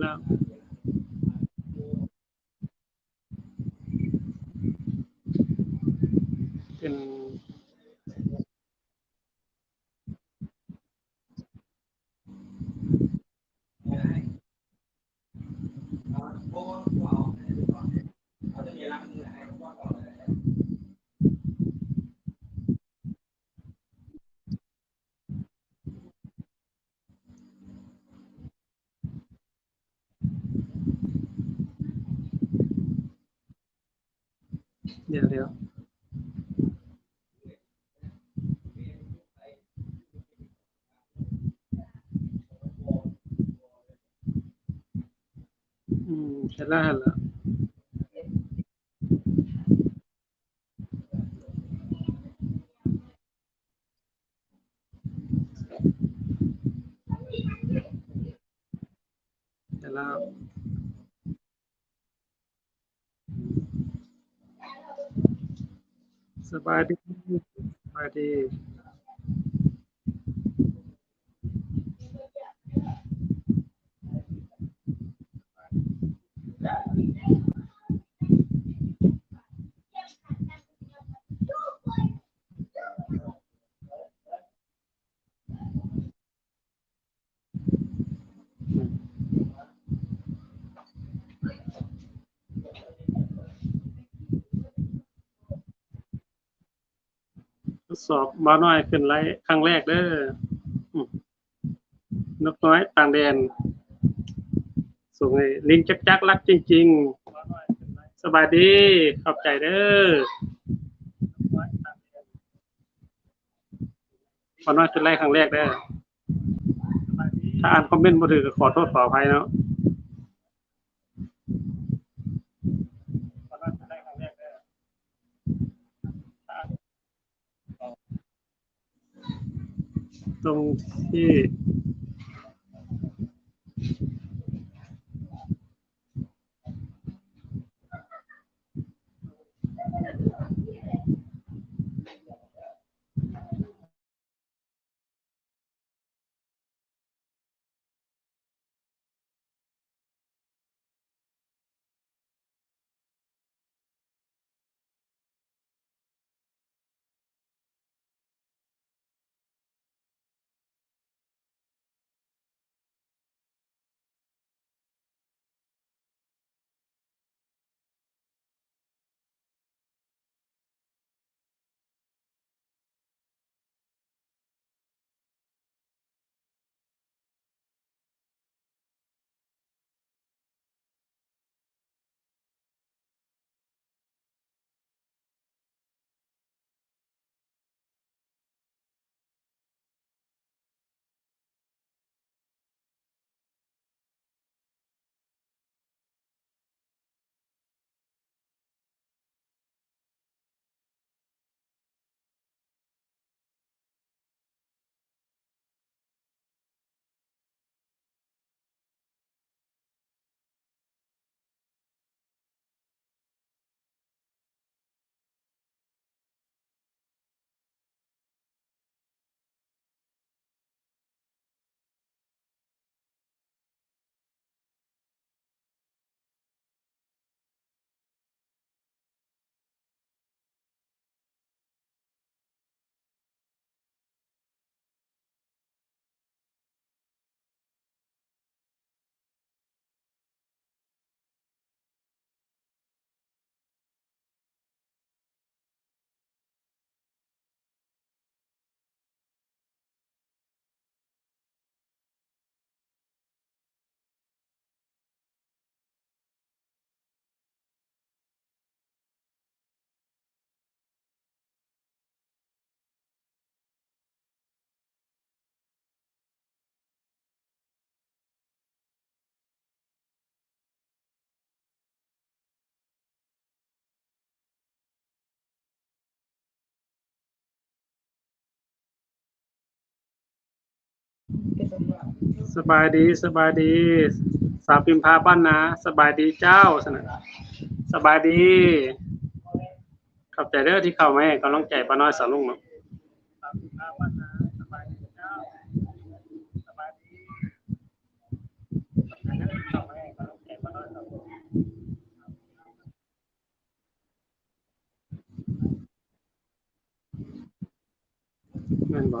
แล้ว เป็น เดี๋ยวเดี๋ยวอืมเห็นแล้วเห็นแล้วเห็นแล้ว สบายดีสบายดี ทดสอบมาน้อยขึ้นไลฟ์ครั้งแรกเด้อนกน้อยต่างแดน ส่งให้ลิงจักจักรักจริง ๆ สบายดีขอบใจเด้อมาน้อยขึ้นไลฟ์ครั้งแรกเด้อถ้าอ่านคอมเมนต์บ่ถือก็ขอโทษขออภัยเนาะมาน้อยขึ้นไลฟ์ครั้งแรกเด้อ ตร สบายดีสบายดี สาวพิมพาบ้านนะสบายดีเจ้าสนะสบายดีขอบใจเด้อที่เข้ามาให้กำลังใจป้าน้อยสาลุงเนาะเม่นบ่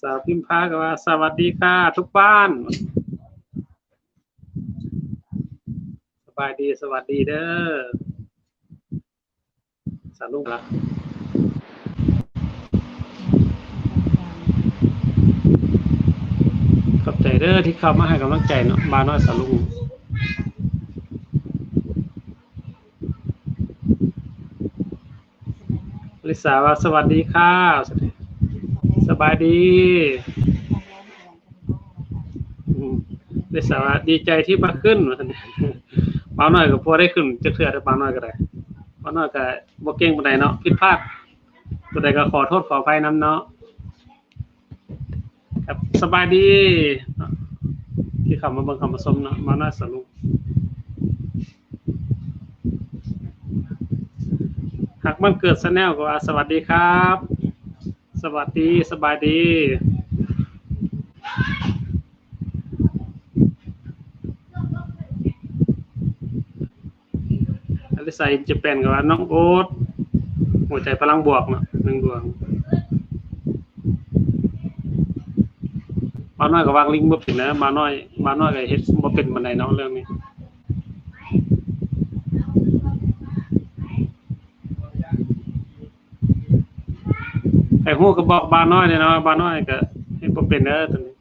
สาวพิมพาก็ว่าสวัสดีค่ะทุกบ้าน สบายดีสวัสดีเด้อสาวลุงละขอบใจเด้อที่เข้ามาให้กำลังใจเนาะบาน้อยสาวลุงลิสาว่าสวัสดีค่ะ สบายดีอืมได้สาระดีใจที่มาขึ้นว่าซั่นบางหน่อยก็พอได้ขึ้นจะเถื่อได้บางหน่อยก็ได้บางหน่อยก็บ่เก่งปานใดเนาะผิดพลาดตัวใดก็ขอโทษขออภัยนํเนาะครับสบายดีเนาะที่เข้ามาเบิ่งคำผสมเนาะมาน่าสนุกหากมันเกิดซะแนวก็ว่าสวัสดีครับ สวัสดีสบายดีอลิซาอินจะเป็นกับว่าน้องโอ๊ตหัวใจพลังบวกเนาะหนึ่งดวงมาน้อยก็วางลิงก์บ่เป็นนะมาน้อยมาน้อยก็เฮ็ดบ่เป็นบันไดเนาะเรื่องนี้ ไอ้หู้ก็บอกบาน้อยเนี่ยเนาะบาน้อยก็เฮ็ดบ่เป็นเด้อตัวนี้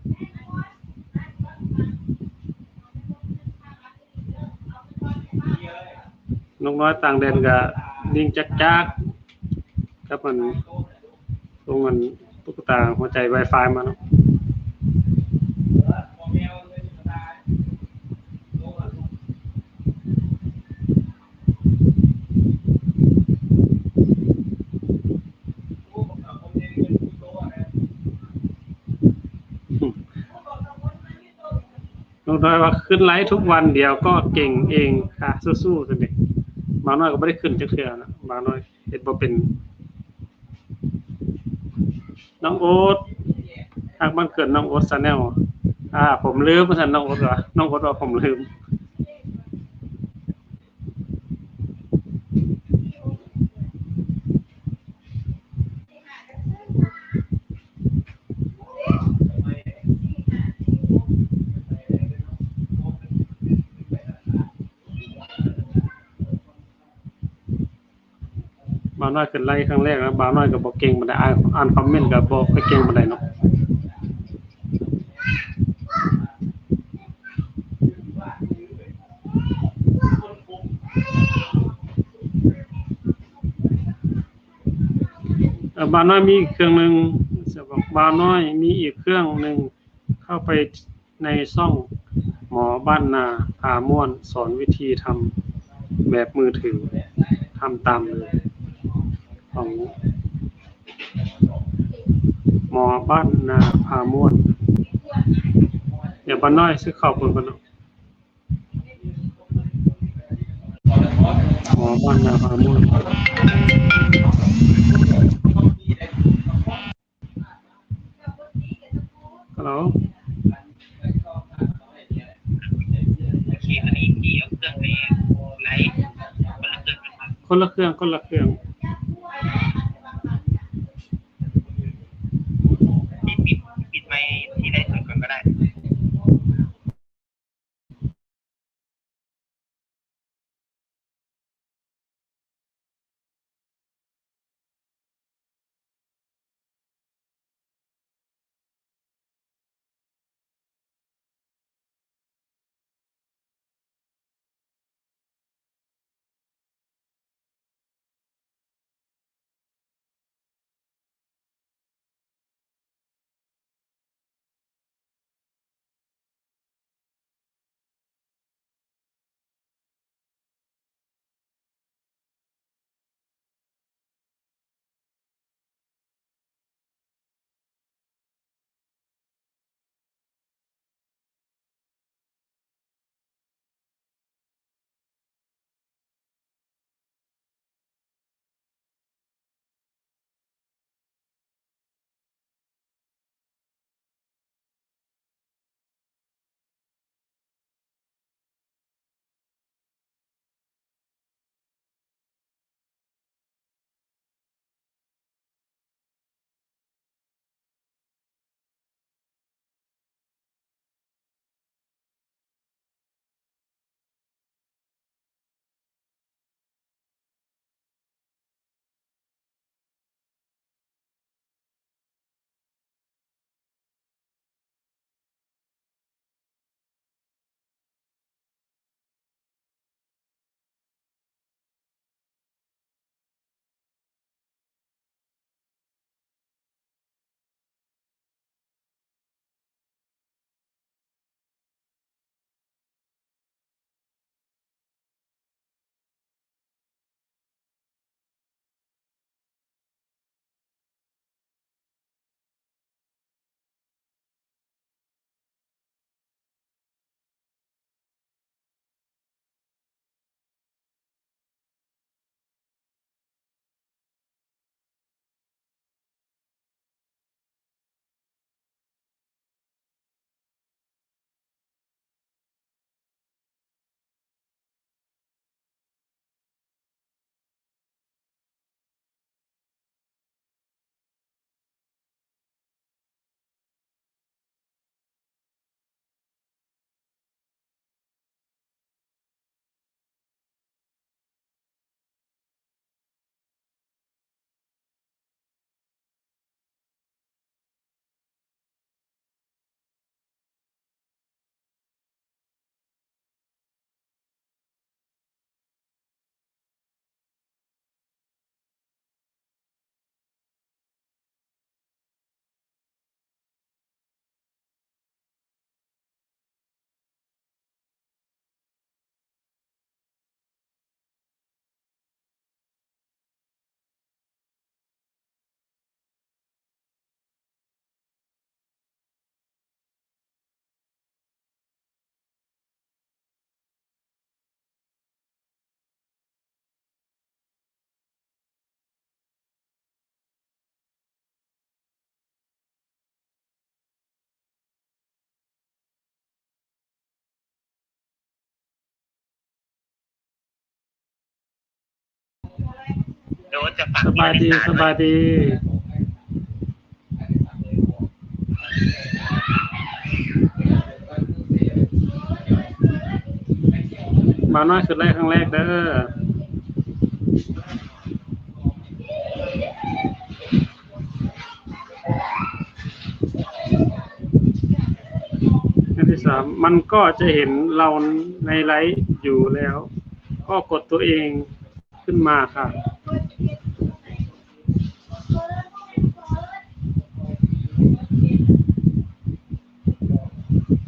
นกน้อยต่างแดนก็นิ่งจักจักครับมันตรงมันตุ๊กตาหัวใจ Wi-Fi มาเนาะ น้อยว่าขึ้นไลฟ์ทุกวันเดียวก็เก่งเองค่ะสู้ๆสิเด็กมาน้อยก็ไม่ได้ขึ้นจักเทื่อนะมาน้อยเห็นบ่เป็น น้องโอ๊ตทางบ้านเกิดน้องโอ๊ตซาแนลอ่า ผมลืมว่าซั่นน้องโอ๊ตเหรอน้องโอ๊ตว่าผมลืมาวน้อยขึ้นไล่ครั้งแรกแล้วบาวน้อยก็บอกเก่งบันไดอ่านอ่านคอมเมนต์ก็บอกไปเก่งบันไดเนาะบาน้อยมีอีกเครื่องหนึ่งจะบอกบาน้อยมีอีกเครื่องหนึ่งเข้าไปในช่องหมอบ้านนาพาม่วนสอนวิธีทำแบบมือถือทำตามเลย ของหมอบ้านนาพาม่วนเดี๋ยวบ้านน้อยซื้อข้าวเพิ่นก่อนเนาะหมอบ้านนาพาม่วนฮัลโหลขี่อันนี้ขี่เอาเครื่องไปไลฟ์คนละเครื่องกันครับคนละเครื่อง โดนจะฟังสบายดีสบายดีมาน้อยคือแรกครั้งแรกเด้ออันที่สามมันก็จะเห็นเราในไลฟ์อยู่แล้ว ก็กดตัวเองขึ้นมาค่ะ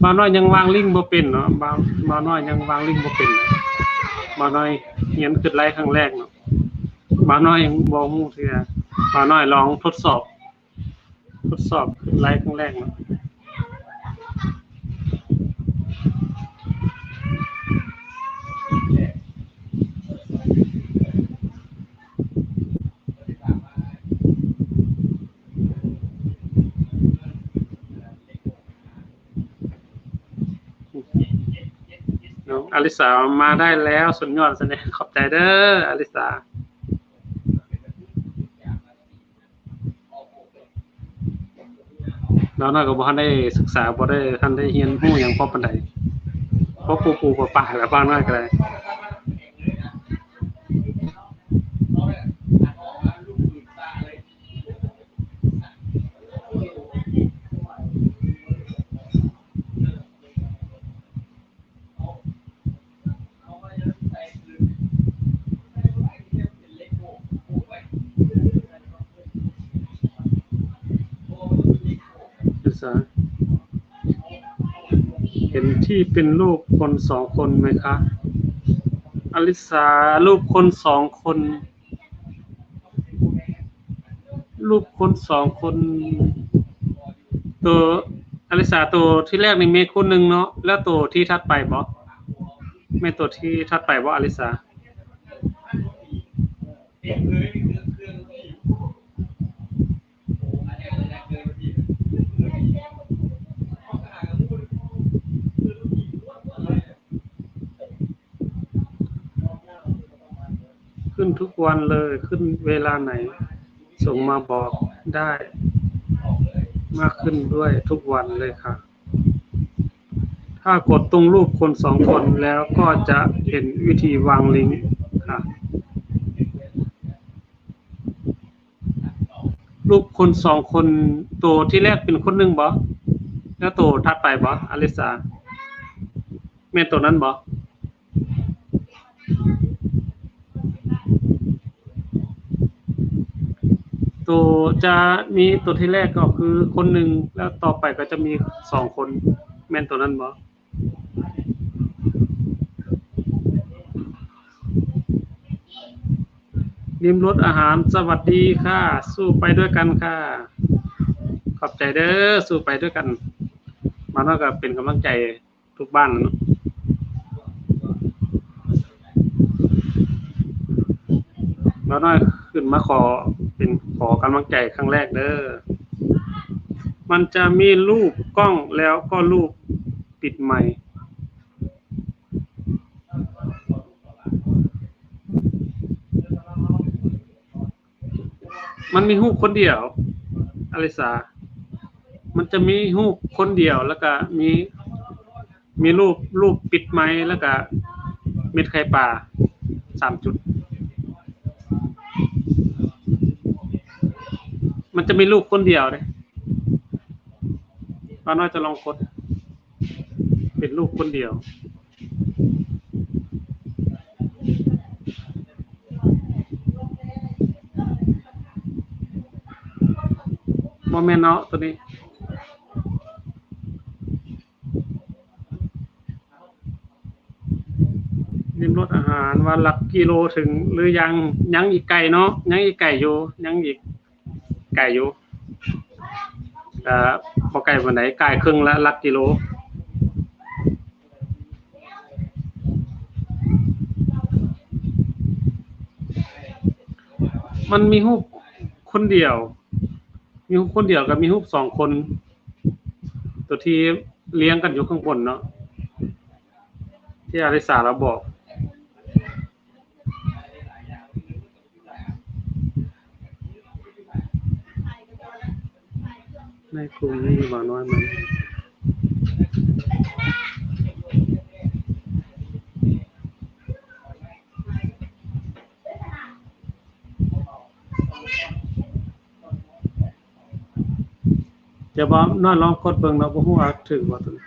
มาน้อยยังวางลิงบ่เป็นเนาะบางมาน้อยยังวางลิงบ่เป็นเลยมาน้อยเขียนขึ้นไลฟ์ครั้งแรกเนาะมาน้อยยังบ่ฮู้เทื่อมาน้อยลองทดสอบ ทดสอบขึ้นไลฟ์ครั้งแรกเนาะ น้ อลิสามาได้แล้วสุดยอดแสดงขอบใจเด้ออลิสาแล้วน่าก็บ่ทันได้ศึกษาบ่ได้ท่านได้เรียนรู้อย่างพอปานใดเพราะปู่ปู่ป้าๆแล้วบ้างน้อยก็ได้ ที่เป็นรูปคนสองคนไหมคะ อลิสารูปคนสองคน รูปคนสองคน ตัวอลิสาตัวที่แรกนี่มีคนหนึ่งเนาะแล้วตัวที่ทัดไปบ่แม่ตัวที่ทัดไปบ่อลิสา ทุกวันเลยขึ้นเวลาไหน ส่งมาบอกได้ มากขึ้นด้วยทุกวันเลยค่ะ ถ้ากดตรงรูปคนสองคนแล้วก็จะเห็นวิธีวางลิงก์ค่ะรูปคนสองคนตัวที่แรกเป็นคนหนึ่งบอแล้วตัวถัดไปบออลิสาแม่นตัวนั้นบอ ตัวจะมีตัวที่แรกก็คือคนหนึ่งแล้วต่อไปก็จะมีสองคนแม่นตัวนั้นบ่ริมรถอาหารสวัสดีค่ะ สู้ไปด้วยกันค่ะ ขอบใจเด้อสู้ไปด้วยกัน มาเท่ากับเป็นกำลังใจทุกบ้านนะเนาะแล้วน้อยขึ้นมาขอ เป็นขอกำลังใจครั้งแรกเด้อ มันจะมีรูปกล้องแล้วก็รูปปิดใหม่ มันมีรูปคนเดียวอลิสา มันจะมีรูปคนเดียวแล้วก็มีมีรูปรูปปิดไม้แล้วก็เม็ดไข่ปลาสามจุด มันจะมีรูปคนเดียวเลยเราน่าจะลองกด เป็นรูปคนเดียว โมเมนต์เนาะตัวนี้ริมรถอาหารวันละกิโลถึงหรือยังยังอีกไก่เนาะยังอีกไก่อยู่ยังอีก ไก่อยู่อ่าพอไก่วันไหนไก่ครึ่งละลักกิโลมันมีรูปคนเดียว มีรูปคนเดียวกับมีรูปสองคน ตัวที่เลี้ยงกันอยู่ข้างบนเนาะที่อาริสาเราบอก ในกลุ่มนี้ว่าน้อยไหมจะบ่าวนอนลองกดเบิ่งเนาะบ่ฮู้ว่าถึงบ่าตัวนี้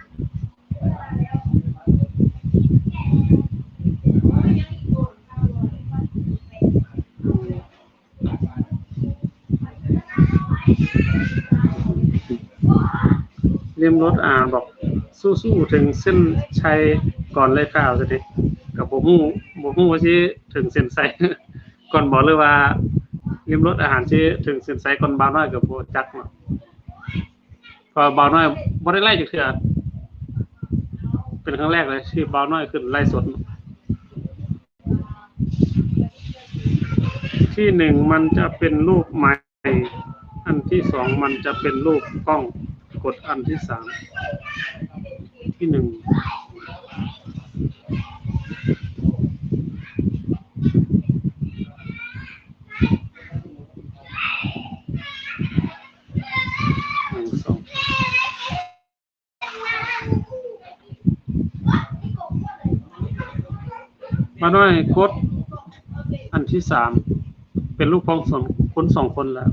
รียมรถอ่านบอกสู้ๆถึงเส้นชัยก่อนเลยข่าวสิกับบ่ฮู้บ่ฮู้ว่าสิถึงเส้นชัยก่อนบอกเลยว่ารียมรถอาหารสิถึงเส้นชัยก่อนบาวน้อยก็บ่จักเนาะเพอบาวน้อยบ่ได้ไล่จักเทื่อเป็นครั้งแรกเลยที่บาวน้อยขึ้นไล่สดที่หนึ่งมันจะเป็นรูปไม้อันที่สองมันจะเป็นรูปกล้อง กดอันที่สามที่หนึ่งหนึ่งสองมาหน่อยกดอันที่สามเป็นรูปของสองคนสองคนแล้ว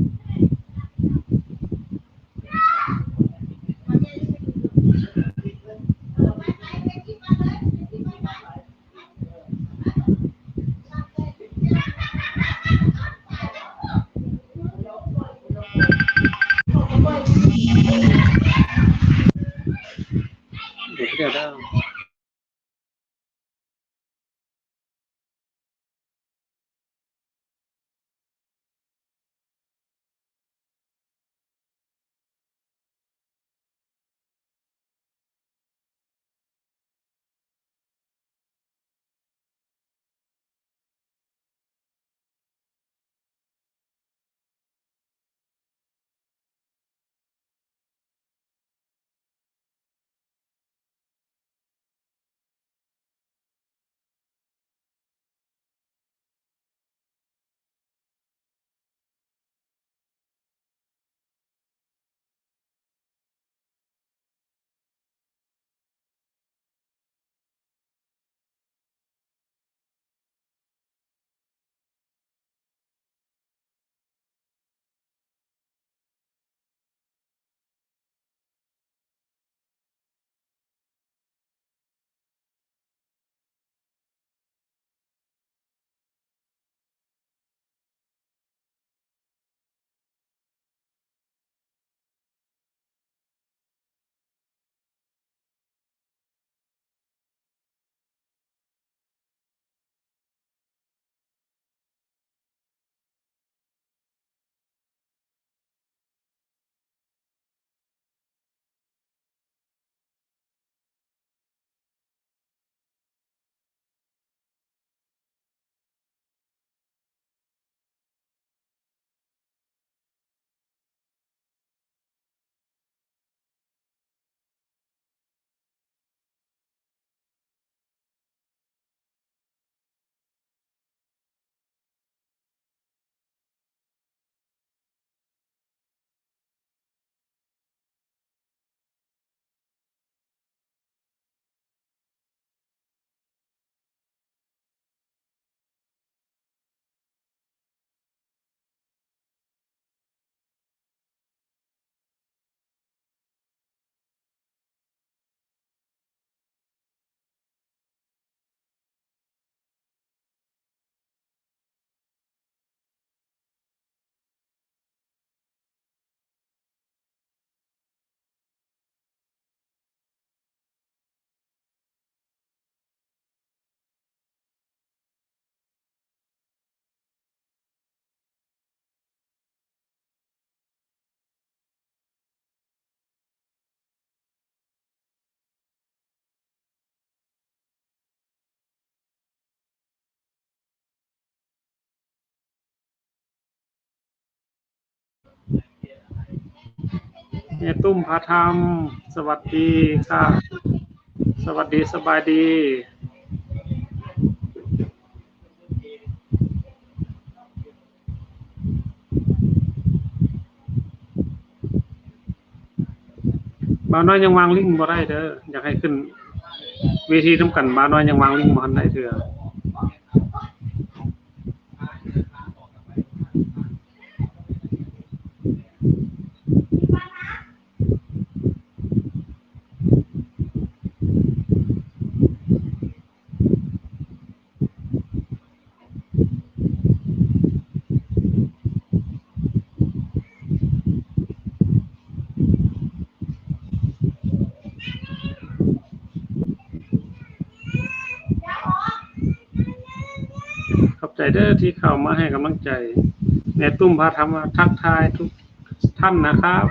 เนี่ยตุ้มพาธรรม สวัสดีค่ะ สวัสดีสบายดี บาวน้อยยังวางลิงก์บ่ได้เด้ออยากให้ขึ้นเวทีนํกันบาวน้อยยังวางลิงก์บ่ทันได้เทื่อ ขอบใจ เด้อที่เข้ามาให้กำลังใจแม่ตุ้มพาทำว่าทักทายทุกท่านนะครับ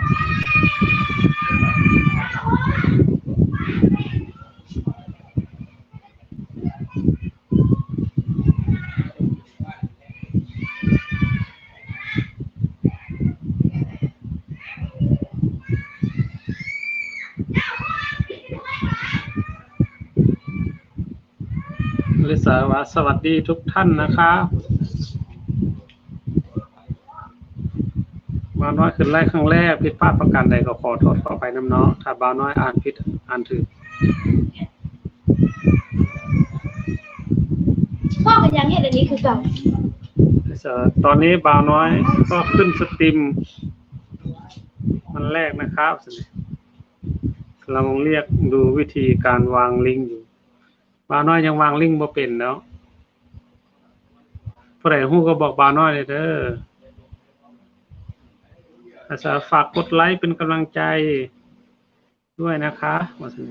ลิสาว่าสวัสดีทุกท่านนะครับบ่าวน้อยขึ้นไล่ครั้งแรก ผิดพลาดประการใดก็ขอโทษขอไปน้ำเนาะถ้าบ่าวน้อยอ่านผิดอ่านถูกพ่อก็ยังเห็นอันนี้คือเก่าลิสาตอนนี้บ่าวน้อยก็ขึ้นสตรีมมันแรกนะครับกำลังเรียกดูวิธีการวางลิงก์อยู่ บาวน้อยยังวางลิงก์บ่เป็นเนาะผู้ใดฮู้ก็บอกบาวน้อยเลยเด้ออาสาฝากกดไลค์เป็นกำลังใจด้วยนะคะมาสิ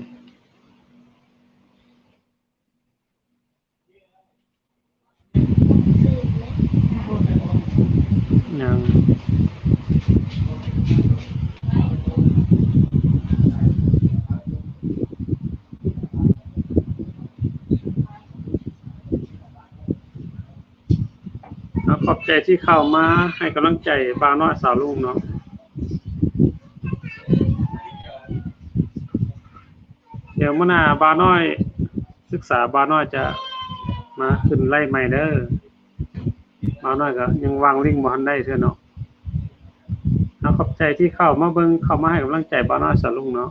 ยัง อาขอบใจที่เข้ามาให้กำลังใจบาวน้อยสาวลูกเนาะเดี๋ยวมื่อหน้าบาน้อย ศึกษาบาน้อยจะมาขึ้นไล่ใหม่เด้อบาน้อยก็ยังวางลิงก์บ่ทันได้เท่าเนาะขอบใจที่เข้ามาเบิ่งเข้ามาให้กำลังใจบาน้อยสาวลุงเนาะ